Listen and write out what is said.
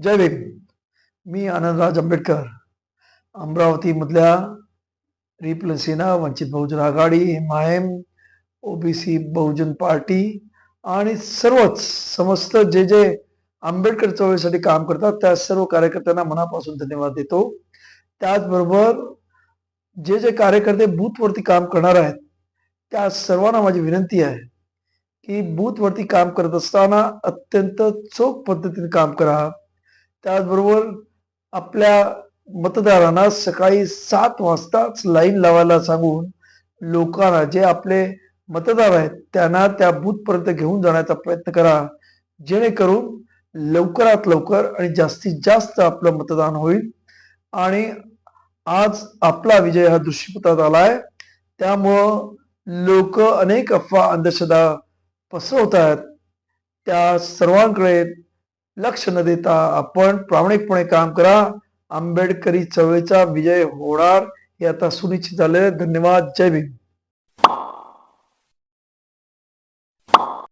जय भीम. मी आनंदराज आंबेडकर. अमरावतीमधल्या रिपल सेना वंचित बहुजन आघाडी मायम ओबीसी बहुजन पार्टी आणि सर्वच समस्त जे जे आंबेडकर चळवळीसाठी काम करतात त्या सर्व कार्यकर्त्यांना मनापासून धन्यवाद देतो. त्याचबरोबर जे जे कार्यकर्ते बूथवरती काम करणार आहेत त्या सर्वांना माझी विनंती आहे की बूथवरती काम करत असताना अत्यंत चोख पद्धतीने काम करा. त्याचबरोबर आपल्या मतदारांना सकाळी सात वाजताच लाईन लावायला सांगून लोकांना जे आपले मतदार आहेत त्यांना त्या बूथपर्यंत घेऊन जाण्याचा प्रयत्न करा. जेणेकरून लवकरात लवकर आणि जास्तीत जास्त आपलं मतदान होईल. आणि आज आपला विजय हा दृश्यपथात आलाय. त्यामुळं लोक अनेक अफवा अंधश्रद्धा पसरवत आहेत त्या सर्वांकडे लक्ष न देता आपण प्रामाणिकपणे काम करा. आंबेडकरी चळवळीचा विजय होणार हे आता सुनिश्चित झाले धन्यवाद. जय भीम.